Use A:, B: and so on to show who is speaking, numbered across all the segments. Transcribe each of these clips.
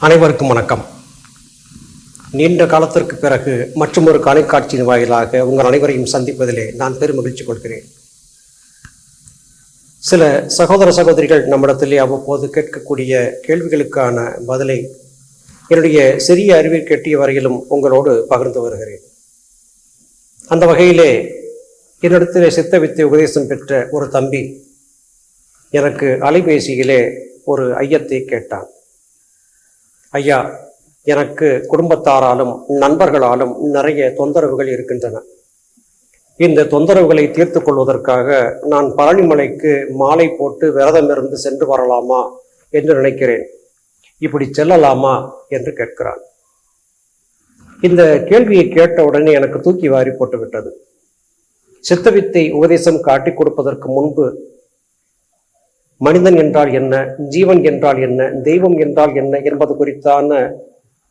A: அனைவருக்கும் வணக்கம். நீண்ட காலத்திற்கு பிறகு மற்றொரு காணொளிக்காட்சியின் வாயிலாக உங்கள் அனைவரையும் சந்திப்பதிலே நான் பெரும் மகிழ்ச்சி கொள்கிறேன். சில சகோதர சகோதரிகள் நம்மிடத்திலே அவ்வப்போது கேட்கக்கூடிய கேள்விகளுக்கான பதிலை என்னுடைய சிறிய அறிவை கெட்டிய வரையிலும் உங்களோடு பகிர்ந்து வருகிறேன். அந்த வகையிலே என்னிடத்திலே சித்த வித்தை உபதேசம் பெற்ற ஒரு தம்பி எனக்கு அலைபேசியிலே ஒரு ஐயத்தை கேட்டான். ஐயா எனக்கு குடும்பத்தாராலும் நண்பர்களாலும் நிறைய தொந்தரவுகள் இருக்கின்றன. இந்த தொந்தரவுகளை தீர்த்து கொள்வதற்காக நான் பழனிமலைக்கு மாலை போட்டு விரதம் இருந்து சென்று வரலாமா என்று நினைக்கிறேன். இப்படி செல்லலாமா என்று கேட்கிறான். இந்த கேள்வியை கேட்ட உடனே எனக்கு தூக்கி வாரி போட்டுவிட்டது. சித்தவித்தை உபதேசம் காட்டி கொடுப்பதற்கு முன்பு மனிதன் என்றால் என்ன? ஜீவன் என்றால் என்ன? தெய்வம் என்றால் என்ன? என்பது குறித்தான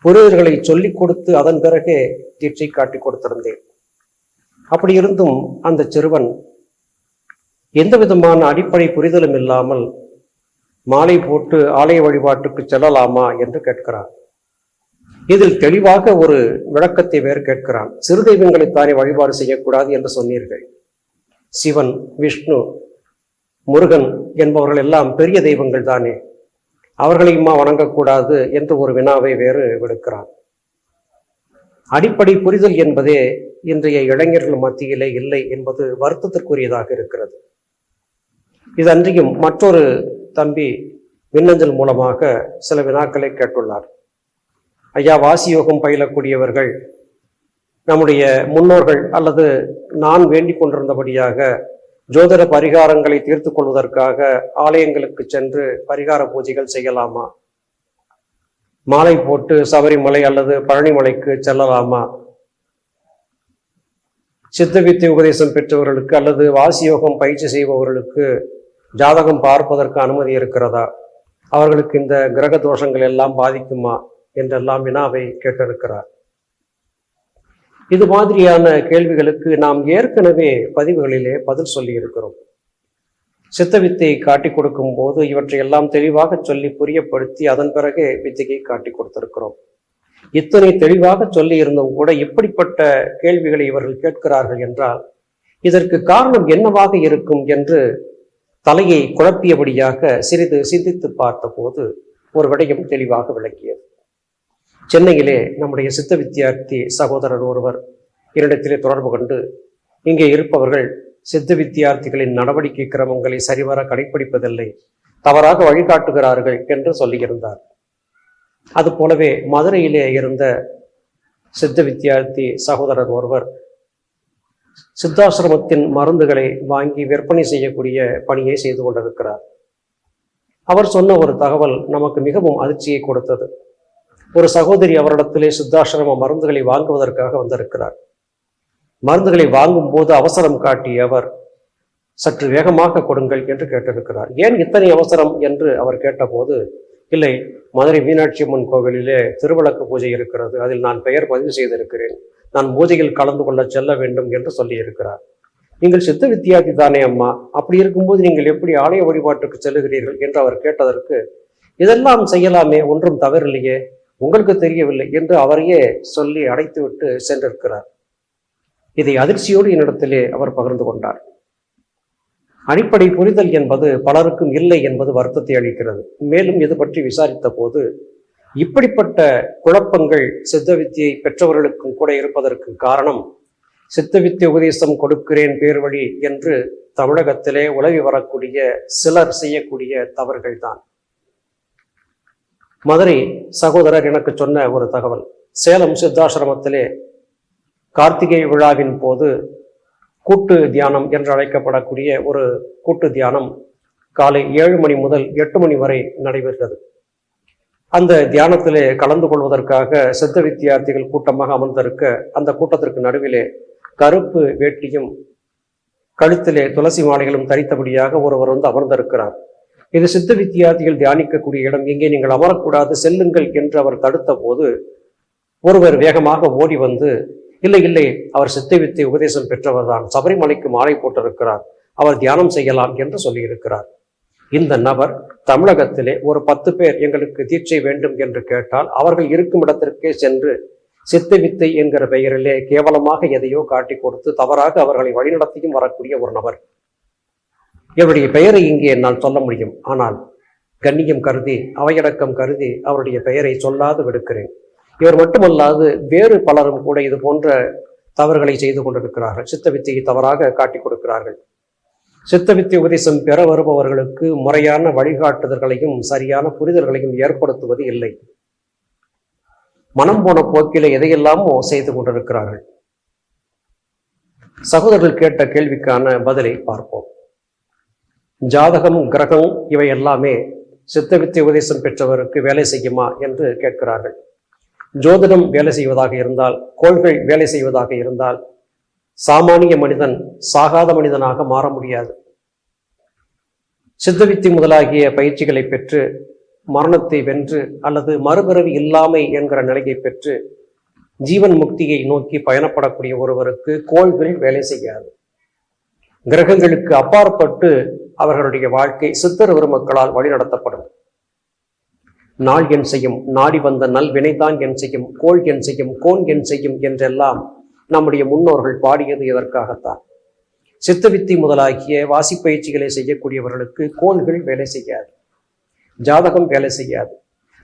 A: புரிதல்களை சொல்லிக் கொடுத்து அதன் பிறகே தீட்சை காட்டிக் கொடுத்திருந்தேன். அப்படி இருந்தும் அந்த சிறுவன் எந்த விதமான அடிப்படை புரிதலும் இல்லாமல் மாலை போட்டு ஆலய வழிபாட்டுக்கு செல்லலாமா என்று கேட்கிறான். இதில் தெளிவாக ஒரு விளக்கத்தை வேறு கேட்கிறான். சிறு தெய்வங்களைத்தானே வழிபாடு செய்யக்கூடாது என்று சொன்னீர்கள். சிவன் விஷ்ணு முருகன் என்பவர்கள் எல்லாம் பெரிய தெய்வங்கள் தானே. அவர்களையுமா வணங்கக்கூடாது என்று ஒரு வினாவை வேறு விடுக்கிறான். அடிப்படை புரிதல் என்பதே இன்றைய இளைஞர்கள் மத்தியிலே இல்லை என்பது வருத்தத்திற்குரியதாக இருக்கிறது. இது அன்றியும் மற்றொரு தம்பி மின்னஞ்சல் மூலமாக சில வினாக்களை கேட்டுள்ளார். ஐயா வாசியோகம் பயிலக்கூடியவர்கள் நம்முடைய முன்னோர்கள் அல்லது நான் வேண்டிக் கொண்டிருந்தபடியாக ஜோதிட பரிகாரங்களை தீர்த்து கொள்வதற்காக ஆலயங்களுக்கு சென்று பரிகார பூஜைகள் செய்யலாமா? மாலை போட்டு சபரிமலை அல்லது பழனிமலைக்கு செல்லலாமா? சித்த வித்தை உபதேசம் பெற்றவர்களுக்கு அல்லது வாசியோகம் பயிற்சி செய்பவர்களுக்கு ஜாதகம் பார்ப்பதற்கு அனுமதி இருக்கிறதா? அவர்களுக்கு இந்த கிரக தோஷங்கள் எல்லாம் பாதிக்குமா? என்றெல்லாம் வினாவை கேட்டிருக்கிறார். இது மாதிரியான கேள்விகளுக்கு நாம் ஏற்கனவே பதிவுகளிலே பதில் சொல்லி இருக்கிறோம் சித்த வித்தையை காட்டி கொடுக்கும் போது இவற்றை எல்லாம் தெளிவாக சொல்லி புரியப்படுத்தி அதன் பிறகு வித்தையை காட்டி கொடுத்திருக்கிறோம். இத்தனை தெளிவாக சொல்லி இருந்தும் கூட இப்படிப்பட்ட கேள்விகளை இவர்கள் கேட்கிறார்கள் என்றால் இதற்கு காரணம் என்னவாக இருக்கும் என்று தலையை குழப்பியபடியாக சிறிது சிந்தித்து பார்த்தபோது ஒரு விடயம் தெளிவாக விளக்கியது சென்னையிலே நம்முடைய சித்த வித்தியார்த்தி சகோதரர் ஒருவர் என்னிடத்திலே தொடர்பு கொண்டு இங்கே இருப்பவர்கள் சித்த வித்தியார்த்திகளின் நடவடிக்கை கிரமங்களை சரிவர கடைபிடிப்பதில்லை தவறாக வழிகாட்டுகிறார்கள் என்று சொல்லியிருந்தார். அது போலவே மதுரையிலே இருந்த சித்த வித்தியார்த்தி சகோதரர் ஒருவர் சித்தாசிரமத்தின் மருந்துகளை வாங்கி விற்பனை செய்யக்கூடிய பணியை செய்து கொண்டிருக்கிறார். அவர் சொன்ன ஒரு தகவல் நமக்கு மிகவும் அதிர்ச்சியை கொடுத்தது. ஒரு சகோதரி அவரிடத்திலே சித்தாசிரம மருந்துகளை வாங்குவதற்காக வந்திருக்கிறார். மருந்துகளை வாங்கும் போது அவசரம் காட்டிய அவர் சற்று வேகமாக கொடுங்கள் என்று கேட்டிருக்கிறார். ஏன் இத்தனை அவசரம் என்று அவர் கேட்டபோது இல்லை மதுரை மீனாட்சி அம்மன் கோவிலிலே திருவிளக்கு பூஜை இருக்கிறது அதில் நான் பெயர் பதிவு செய்திருக்கிறேன். நான் பூஜையில் கலந்து கொள்ள செல்ல வேண்டும் என்று சொல்லியிருக்கிறார். நீங்கள் சித்த வித்தியாதி தானே அம்மா? அப்படி இருக்கும்போது நீங்கள் எப்படி ஆலய வழிபாட்டுக்கு செல்லுகிறீர்கள் என்று அவர் கேட்டதற்கு இதெல்லாம் செய்யலாமே ஒன்றும் தவறில்லையே. உங்களுக்கு தெரியவில்லை என்று அவரையே சொல்லி அடைத்துவிட்டு சென்றிருக்கிறார். இதை அதிர்ச்சியோடு என்னிடத்திலே அவர் பகிர்ந்து கொண்டார். அடிப்படை புரிதல் என்பது பலருக்கும் இல்லை என்பது வருத்தத்தை அளிக்கிறது. மேலும் இது பற்றி விசாரித்த போது இப்படிப்பட்ட குழப்பங்கள் சித்த வித்தியை பெற்றவர்களுக்கும் கூட இருப்பதற்கு காரணம் சித்த வித்திய உபதேசம் கொடுக்கிறேன் பேர் வழி என்று தமிழகத்திலே உலவி வரக்கூடிய சிலர் செய்யக்கூடிய தவறுகள் தான் மதுரை சகோதரர் எனக்கு சொன்ன ஒரு தகவல். சேலம் சித்தாசிரமத்திலே கார்த்திகை விழாவின் போது கூட்டு தியானம் என்று அழைக்கப்படக்கூடிய ஒரு கூட்டு தியானம் காலை ஏழு மணி முதல் எட்டு மணி வரை நடைபெறுகிறது அந்த தியானத்திலே கலந்து கொள்வதற்காக சித்த வித்தியார்த்திகள் கூட்டமாக அமர்ந்திருக்க அந்த கூட்டத்திற்கு நடுவிலே கருப்பு வேட்டியும் கழுத்திலே துளசி மாலைகளும் தரித்தபடியாக ஒருவர் வந்து அமர்ந்திருக்கிறார். இது சித்த வித்தியார்த்திகள் தியானிக்கக்கூடிய இடம். இங்கே நீங்கள் அமரக்கூடாது செல்லுங்கள் என்று அவர் தடுத்த போது ஒருவர் வேகமாக ஓடி வந்து இல்லை இல்லை அவர் சித்த வித்தை உபதேசம் பெற்றவர் தான் சபரிமலைக்கு மாலை போட்டிருக்கிறார். அவர் தியானம் செய்யலாம் என்று சொல்லியிருக்கிறார். இந்த நபர் தமிழகத்திலே ஒரு பத்து பேர் எங்களுக்கு தீட்சை வேண்டும் என்று கேட்டால் அவர்கள் இருக்கும் இடத்திற்கே சென்று சித்த வித்தை என்கிற பெயரிலே கேவலமாக எதையோ காட்டி கொடுத்து தவறாக அவர்களை வழிநடத்தியும் வரக்கூடிய ஒரு நபர். இவருடைய பெயரை இங்கே என்னால் சொல்ல முடியும். ஆனால் கண்ணியம் கருதி அவையடக்கம் கருதி அவருடைய பெயரை சொல்லாது விடுக்கிறேன். இவர் மட்டுமல்லாது வேறு பலரும் கூட இது போன்ற தவறுகளை செய்து கொண்டிருக்கிறார்கள். சித்த வித்தையை தவறாக காட்டிக் கொடுக்கிறார்கள். சித்த வித்தை உபதேசம் பெற வருபவர்களுக்கு முறையான வழிகாட்டுதல்களையும் சரியான புரிதல்களையும் ஏற்படுத்துவது இல்லை. மனம் போன போக்கில எதையெல்லாமோ செய்து கொண்டிருக்கிறார்கள். சகோதரர்கள் கேட்ட கேள்விக்கான பதிலை பார்ப்போம். ஜாதகம் கிரகம் இவை எல்லாமே சித்த வித்தை உபதேசம் பெற்றவருக்கு வேலை செய்யுமா என்று கேட்கிறார்கள். ஜோதிடம் வேலை செய்வதாக இருந்தால் கோள்கள் வேலை செய்வதாக இருந்தால் சாமானிய மனிதன் சாகாத மனிதனாக மாற முடியாது. சித்தவித்தி முதலாகிய பயிற்சிகளை பெற்று மரணத்தை வென்று அல்லது மறுபிறவி இல்லாமை என்கிற நிலையை பெற்று ஜீவன் முக்தியை நோக்கி பயணப்படக்கூடிய ஒருவருக்கு கோள்கள் வேலை செய்யாது. கிரகங்களுக்கு அப்பாற்பட்டு அவர்களுடைய வாழ்க்கை சித்தர் பெருமக்களால் வழிநடத்தப்படும். நாள் என் செய்யும் நாடி வந்த நல் வினைதான் என் செய்யும் கோள் என் செய்யும் கோன் என் செய்யும் என்றெல்லாம் நம்முடைய முன்னோர்கள் பாடியது இதற்காகத்தான் சித்தவித்தி முதலாகிய வாசிப்பயிற்சிகளை செய்யக்கூடியவர்களுக்கு கோள்கள் வேலை செய்யாது. ஜாதகம் வேலை செய்யாது.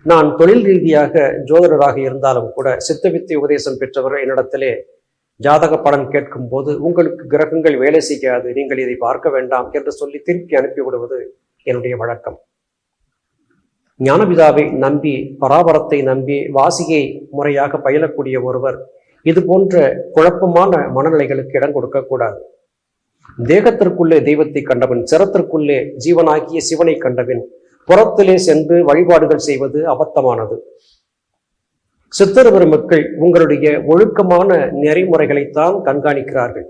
A: நான் தொழில் ரீதியாக ஜோதிடராக இருந்தாலும் கூட சித்தவித்தி உபதேசம் பெற்றவர்கள் என்னிடத்திலே ஜாதக பலன் கேட்கும் போது உங்களுக்கு கிரகங்கள் வேலை செய்யாது நீங்கள் இதை பார்க்க வேண்டாம் என்று சொல்லி திருப்பி அனுப்பிவிடுவது என்னுடைய வழக்கம். ஞானபிதாவை நம்பி பராபரத்தை நம்பி வாசியை முறையாக பயிலக்கூடிய ஒருவர் இது போன்ற குழப்பமான மனநிலைகளுக்கு இடம் கொடுக்கக்கூடாது தேகத்திற்குள்ளே தெய்வத்தை கண்டவன் சிரத்திற்குள்ளே ஜீவனாகிய சிவனை கண்டவன் புறத்திலே சென்று வழிபாடுகள் செய்வது அபத்தமானது. சித்தர் பெருமக்கள் உங்களுடைய ஒழுக்கமான நெறிமுறைகளைத்தான் கண்காணிக்கிறார்கள்.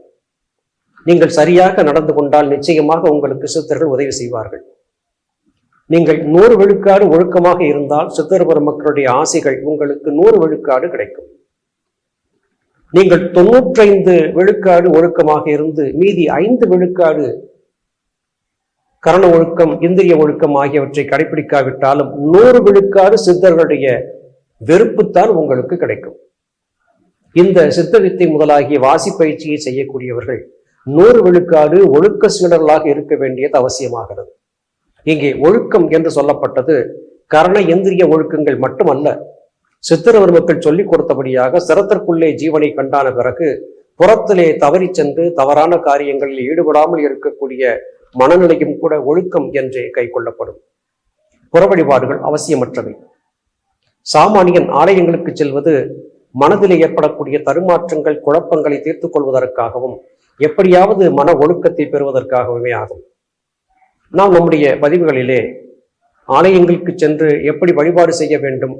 A: நீங்கள் சரியாக நடந்து கொண்டால் நிச்சயமாக உங்களுக்கு சித்தர்கள் உதவி செய்வார்கள். நீங்கள் நூறு விழுக்காடு ஒழுக்கமாக இருந்தால் சித்தர் பெருமக்களுடைய ஆசைகள் உங்களுக்கு நூறு விழுக்காடு கிடைக்கும். நீங்கள் தொன்னூற்றைந்து விழுக்காடு ஒழுக்கமாக இருந்து மீதி ஐந்து விழுக்காடு கரண ஒழுக்கம் இந்திரிய ஒழுக்கம் ஆகியவற்றை கடைபிடிக்காவிட்டாலும் நூறு விழுக்காடு சித்தர்களுடைய வெறுப்புத்தான் உங்களுக்கு கிடைக்கும். இந்த சித்த வித்தை முதலாகிய வாசி பயிற்சியை செய்யக்கூடியவர்கள் நூறு விழுக்காடு ஒழுக்க சீடர்களாக இருக்க வேண்டியது அவசியமாகிறது. இங்கே ஒழுக்கம் என்று சொல்லப்பட்டது கரண இந்திரிய ஒழுக்கங்கள் மட்டுமல்ல. சித்திரவர்மக்கள் சொல்லிக் கொடுத்தபடியாக சிரத்திற்குள்ளே ஜீவனை கண்டான பிறகு புறத்திலே தவறி சென்று தவறான காரியங்களில் ஈடுபடாமல் இருக்கக்கூடிய மனநிலையும் கூட ஒழுக்கம் என்றே கை கொள்ளப்படும் புற வழிபாடுகள் அவசியமற்றவை. சாமானியன் ஆலயங்களுக்கு செல்வது மனதில் ஏற்படக்கூடிய தருமாற்றங்கள் குழப்பங்களை தீர்த்துக் கொள்வதற்காகவும் எப்படியாவது மன ஒழுக்கத்தை பெறுவதற்காகவுமே ஆகும். நாம் நம்முடைய பதிவுகளிலே ஆலயங்களுக்கு சென்று எப்படி வழிபாடு செய்ய வேண்டும்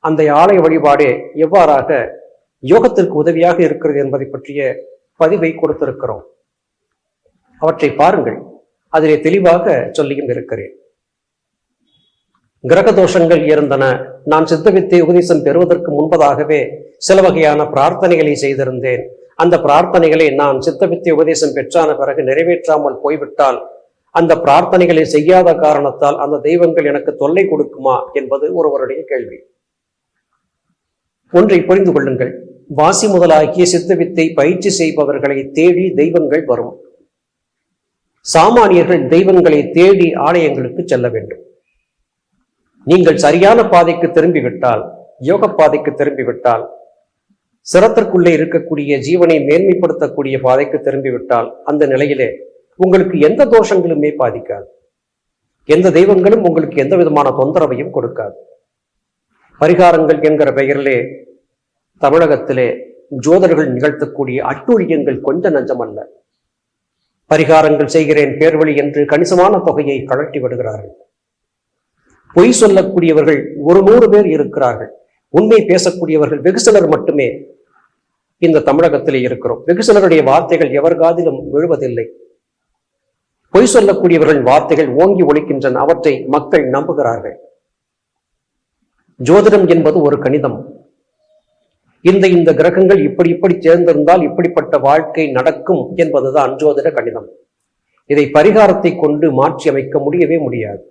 A: அந்த ஆலய வழிபாடே எவ்வாறாக யோகத்திற்கு உதவியாக இருக்கிறது என்பதை பற்றிய பதிவை கொடுத்திருக்கிறோம். அவற்றை பாருங்கள். அதிலே தெளிவாக சொல்லியும் இருக்கிறேன். கிரக தோஷங்கள் இருந்தன. நான் சித்தவித்தை உபதேசம் பெறுவதற்கு முன்பதாகவே சில வகையான பிரார்த்தனைகளை செய்திருந்தேன். அந்த பிரார்த்தனைகளை நான் சித்தவித்தை உபதேசம் பெற்றான பிறகு நிறைவேற்றாமல் போய்விட்டால் அந்த பிரார்த்தனைகளை செய்யாத காரணத்தால் அந்த தெய்வங்கள் எனக்கு தொல்லை கொடுக்குமா என்பது ஒருவருடைய கேள்வி. ஒன்றை புரிந்து கொள்ளுங்கள். வாசி முதலாகிய சித்தவித்தை பயிற்சி செய்பவர்களை தேடி தெய்வங்கள் வரும். சாமானியர்கள் தெய்வங்களை தேடி ஆலயங்களுக்கு செல்ல வேண்டும். நீங்கள் சரியான பாதைக்கு திரும்பிவிட்டால் யோக பாதைக்கு திரும்பிவிட்டால் சிரத்திற்குள்ளே இருக்கக்கூடிய ஜீவனை மேன்மைப்படுத்தக்கூடிய பாதைக்கு திரும்பிவிட்டால் அந்த நிலையிலே உங்களுக்கு எந்த தோஷங்களுமே பாதிக்காது. எந்த தெய்வங்களும் உங்களுக்கு எந்த விதமான தொந்தரவையும் கொடுக்காது. பரிகாரங்கள் என்கிற பெயரிலே தமிழகத்திலே ஜோதர்கள் நிகழ்த்தக்கூடிய அட்டுழியங்கள் கொஞ்ச நஞ்சமல்ல. பரிகாரங்கள் செய்கிறேன் பேர்வழி என்று கணிசமான தொகையை கழட்டி விடுகிறார்கள். பொய் சொல்லக்கூடியவர்கள் ஒரு நூறு பேர் இருக்கிறார்கள். உண்மை பேசக்கூடியவர்கள் வெகு சிலர் மட்டுமே இந்த தமிழகத்திலே இருக்கிறோம். வெகு சிலருடைய வார்த்தைகள் எவர் காதிலும் விழுவதில்லை. பொய் சொல்லக்கூடியவர்கள் வார்த்தைகள் ஓங்கி ஒழிக்கின்றன. அவற்றை மக்கள் நம்புகிறார்கள். ஜோதிடம் என்பது ஒரு கணிதம். இந்த இந்த கிரகங்கள் இப்படி இப்படி சேர்ந்திருந்தால் இப்படிப்பட்ட வாழ்க்கை நடக்கும் என்பதுதான் ஜோதிட கணிதம். இதை பரிகாரத்தை கொண்டு மாற்றி அமைக்க முடியவே முடியாது.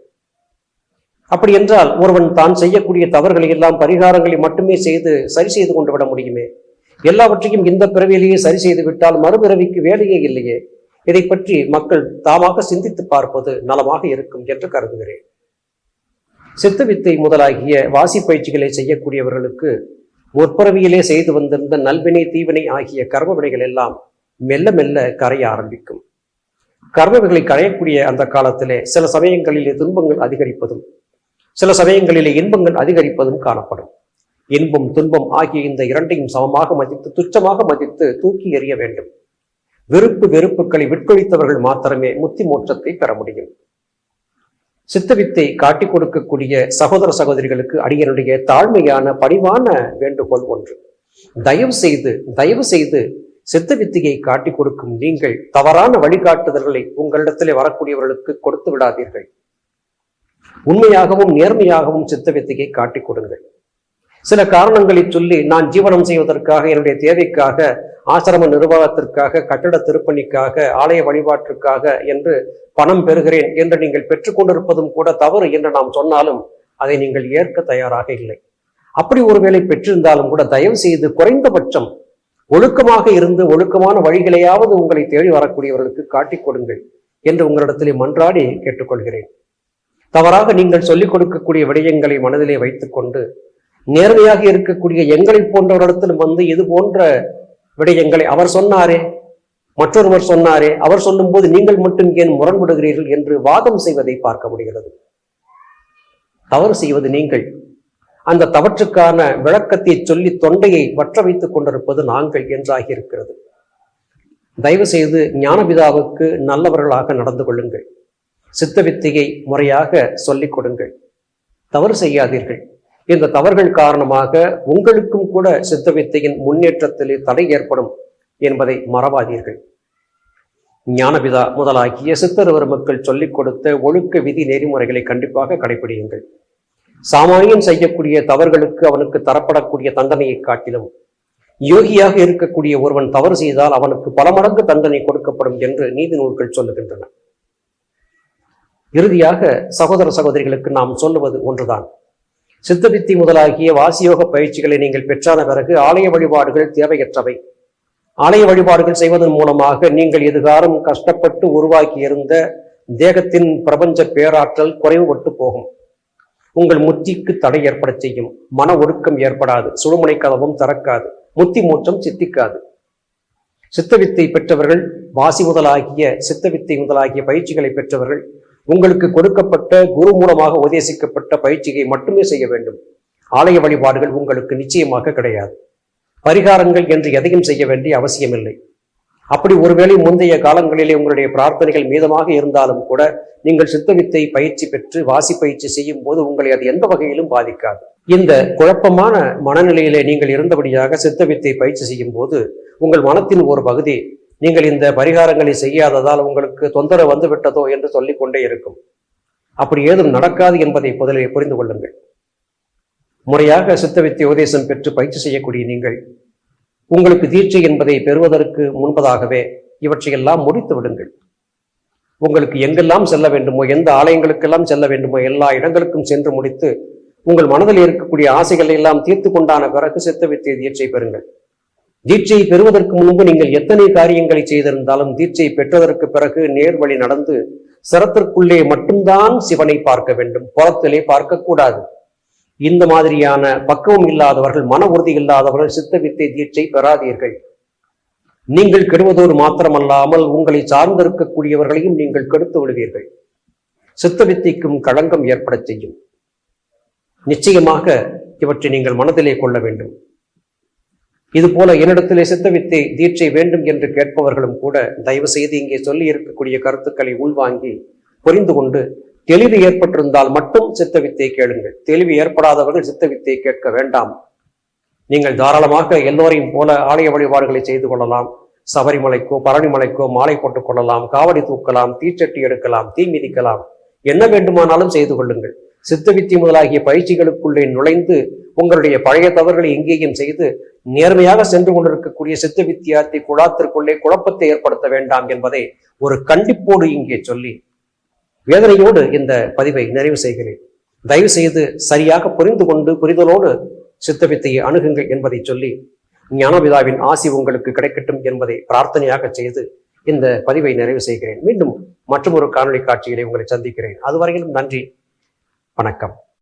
A: அப்படி என்றால் ஒருவன் தான் செய்யக்கூடிய தவறுகளை எல்லாம் பரிகாரங்களை மட்டுமே செய்து சரி செய்து கொண்டு விட முடியுமே? எல்லாவற்றையும் இந்த பிறவியிலேயே சரி செய்து விட்டால் மறுபிறவிக்கு வேலையே இல்லையே? இதை பற்றி மக்கள் தாமாக சிந்தித்து பார்ப்பது நலமாக இருக்கும் என்று கருதுகிறேன். சித்து வித்தை முதலாகிய வாசி பயிற்சிகளை செய்யக்கூடியவர்களுக்கு முற்பிறவியிலே செய்து வந்திருந்த நல்வினை தீவினை ஆகிய கர்ம வினைகள் எல்லாம் மெல்ல மெல்ல கரைய ஆரம்பிக்கும். கர்மவிகளை கரையக்கூடிய அந்த காலத்திலே சில சமயங்களிலே துன்பங்கள் அதிகரிப்பதும் சில சமயங்களிலே இன்பங்கள் அதிகரிப்பதும் காணப்படும். இன்பம் துன்பம் ஆகிய இந்த இரண்டையும் சமமாக மதித்து துச்சமாக மதித்து தூக்கி எறிய வேண்டும். வெறுப்பு வெறுப்புகளை விட்கொழித்தவர்கள் மாத்திரமே முத்தி மோட்சத்தை பெற முடியும். சித்தவித்தை காட்டிக் கொடுக்கக்கூடிய சகோதர சகோதரிகளுக்கு அடியனுடைய தாழ்மையான பணிவான வேண்டுகோள் ஒன்று. தயவு செய்து தயவு செய்து சித்த வித்தையை காட்டிக் கொடுக்கும் நீங்கள் தவறான வழிகாட்டுதல்களை உங்களிடத்திலே வரக்கூடியவர்களுக்கு கொடுத்து விடாதீர்கள். உண்மையாகவும் நேர்மையாகவும் சித்த வித்தையை காட்டிக் கொடுங்கள். சில காரணங்களை சொல்லி நான் ஜீவனம் செய்வதற்காக என்னுடைய தேவைக்காக ஆசிரம நிர்வாகத்திற்காக கட்டட திருப்பணிக்காக ஆலய வழிபாட்டிற்காக என்று பணம் பெறுகிறேன் என்று நீங்கள் பெற்றுக்கொண்டிருப்பதும் கூட தவறு என்று நாம் சொன்னாலும் அதை நீங்கள் ஏற்க தயாராக இல்லை. அப்படி ஒருவேளை பெற்றிருந்தாலும் கூட தயவு செய்து குறைந்தபட்சம் ஒழுக்கமாக இருந்து ஒழுக்கமான வழிகளையாவது உங்களை தேடி வரக்கூடியவர்களுக்கு காட்டிக் கொடுங்கள் என்று உங்களிடத்திலே மன்றாடி கேட்டுக்கொள்கிறேன். தவறாக நீங்கள் சொல்லிக் கொடுக்கக்கூடிய விடயங்களை மனதிலே வைத்துக்கொண்டு நேர்மையாக இருக்கக்கூடிய எங்களை போன்றவரிடத்திலும் வந்து இது போன்ற விடயங்களை அவர் சொன்னாரே மற்றொருவர் சொன்னாரே அவர் சொல்லும் போது நீங்கள் மட்டும் ஏன் முரண்படுகிறீர்கள் என்று வாதம் செய்வதை பார்க்க முடிகிறது. தவறு செய்வது நீங்கள். அந்த தவற்றுக்கான விளக்கத்தை சொல்லி தொண்டையை வற்ற வைத்துக் கொண்டிருப்பது நாங்கள் என்றாகி இருக்கிறது தயவு செய்து ஞானபிதாவுக்கு நல்லவர்களாக நடந்து கொள்ளுங்கள். சித்த வித்தையை முறையாக சொல்லிக் கொடுங்கள். தவறு செய்யாதீர்கள். இந்த தவறுகள் காரணமாக உங்களுக்கும் கூட சித்த வித்தையின் முன்னேற்றத்திலே தடை ஏற்படும் என்பதை மறவாதீர்கள். ஞானபிதா முதலாகிய சித்தருவர் மக்கள் சொல்லிக் கொடுத்த ஒழுக்க விதி நெறிமுறைகளை கண்டிப்பாக கடைபிடியுங்கள். சாமானியன் செய்யக்கூடிய தவறுகளுக்கு அவனுக்கு தரப்படக்கூடிய தண்டனையை காட்டிலும் யோகியாக இருக்கக்கூடிய ஒருவன் தவறு செய்தால் அவனுக்கு பல மடங்கு தண்டனை கொடுக்கப்படும் என்று நீதி நூல்கள் சொல்லுகின்றன. இறுதியாக சகோதர சகோதரிகளுக்கு நாம் சொல்லுவது ஒன்றுதான். சித்தவித்தி முதலாகிய வாசியோக பயிற்சிகளை நீங்கள் பெற்றான பிறகு ஆலய வழிபாடுகள் தேவையற்றவை. ஆலய வழிபாடுகள் செய்வதன் மூலமாக நீங்கள் எதுகாரும் கஷ்டப்பட்டு உருவாக்கி இருந்த தேகத்தின் பிரபஞ்ச பேராற்றல் குறைவுபட்டு போகும். உங்கள் முத்திக்கு தடை ஏற்பட செய்யும். மன ஒடுக்கம் ஏற்படாது. சுடுமுனை கதவும் திறக்காது. முத்தி மூச்சம் சித்திக்காது. சித்தவித்தை பெற்றவர்கள் வாசி முதலாகிய சித்தவித்தை முதலாகிய பயிற்சிகளை பெற்றவர்கள் உங்களுக்கு கொடுக்கப்பட்ட குரு மூலமாக உபதேசிக்கப்பட்ட பயிற்சியை மட்டுமே செய்ய வேண்டும். ஆலய வழிபாடுகள் உங்களுக்கு நிச்சயமாக கிடையாது. பரிகாரங்கள் என்று எதையும் செய்ய வேண்டிய அவசியமில்லை. அப்படி ஒருவேளை முந்தைய காலங்களிலே உங்களுடைய பிரார்த்தனைகள் மீதமாக இருந்தாலும் கூட நீங்கள் சித்தவித்தை பயிற்சி பெற்று வாசி பயிற்சி செய்யும் போது உங்களை அது எந்த வகையிலும் பாதிக்காது. இந்த குழப்பமான மனநிலையிலே நீங்கள் இருந்தபடியாக சித்தவித்தை பயிற்சி செய்யும் போது உங்கள் மனத்தின் ஒரு பகுதி நீங்கள் இந்த பரிகாரங்களை செய்யாததால் உங்களுக்கு தொந்தரவு வந்து விட்டதோ என்று சொல்லிக் கொண்டே இருக்கும். அப்படி ஏதும் நடக்காது என்பதை முதலில் புரிந்து கொள்ளுங்கள். முறையாக சித்தவித்தை உபதேசம் பெற்று பயிற்சி செய்யக்கூடிய நீங்கள் உங்களுக்கு தீட்சை என்பதை பெறுவதற்கு முன்பதாகவே இவற்றையெல்லாம் முடித்து விடுங்கள். உங்களுக்கு எங்கெல்லாம் செல்ல வேண்டுமோ எந்த ஆலயங்களுக்கெல்லாம் செல்ல வேண்டுமோ எல்லா இடங்களுக்கும் சென்று முடித்து உங்கள் மனதில் இருக்கக்கூடிய ஆசைகளை எல்லாம் தீர்த்து கொண்டான பிறகு சித்தவித்தை தீட்சை பெறுங்கள். தீட்சையை பெறுவதற்கு முன்பு நீங்கள் எத்தனை காரியங்களை செய்திருந்தாலும் தீட்சை பெற்றதற்கு பிறகு நேர்வழி நடந்து சிரத்திற்குள்ளே மட்டும்தான் சிவனை பார்க்க வேண்டும். புறத்திலே பார்க்கக்கூடாது இந்த மாதிரியான பக்குவம் இல்லாதவர்கள் மன உறுதி இல்லாதவர்கள் சித்த வித்தை தீட்சை பெறாதீர்கள். நீங்கள் கெடுவதோடு மாத்திரமல்லாமல் உங்களை சார்ந்திருக்கக்கூடியவர்களையும் நீங்கள் கெடுத்து விடுவீர்கள். சித்த வித்தைக்கும் களங்கம் ஏற்பட செய்யும். நிச்சயமாக இவற்றை நீங்கள் மனதிலே கொள்ள வேண்டும். இது போல என்னிடத்திலே சித்தவித்தை தீட்சை வேண்டும் என்று கேட்பவர்களும் கூட தயவு செய்து இங்கே சொல்லி இருக்கக்கூடிய கருத்துக்களை உள்வாங்கி புரிந்து கொண்டு தெளிவு ஏற்பட்டிருந்தால் மட்டும் சித்தவித்தை கேளுங்கள். தெளிவு ஏற்படாதவர்கள் சித்தவித்தை கேட்க வேண்டாம். நீங்கள் தாராளமாக எல்லோரையும் போல ஆலய வழிபாடுகளை செய்து கொள்ளலாம். சபரிமலைக்கோ பழனிமலைக்கோ மாலை போட்டுக் கொள்ளலாம். காவடி தூக்கலாம் தீச்சட்டி எடுக்கலாம் தீ மிதிக்கலாம். என்ன வேண்டுமானாலும் செய்து கொள்ளுங்கள். சித்தவித்தி முதலாகிய பயிற்சிகளுக்குள்ளே நுழைந்து உங்களுடைய பழைய தவறுகளை எங்கேயும் செய்து நேர்மையாக சென்று கொண்டிருக்கக்கூடிய சித்த வித்தியார்த்தி குழாத்திற்குள்ளே குழப்பத்தை ஏற்படுத்த வேண்டாம் என்பதை ஒரு கண்டிப்போடு இங்கே சொல்லி வேதனையோடு இந்த பதிவை நிறைவு செய்கிறேன். தயவு செய்து சரியாக புரிந்து கொண்டு புரிதலோடு சித்த வித்தையை அணுகுங்கள் என்பதை சொல்லி ஞானபிதாவின் ஆசி உங்களுக்கு கிடைக்கட்டும் என்பதை பிரார்த்தனையாக செய்து இந்த பதிவை நிறைவு செய்கிறேன். மீண்டும் மற்றொரு காணொளி காட்சியிலே உங்களை சந்திக்கிறேன். அதுவரையிலும் நன்றி. வணக்கம்.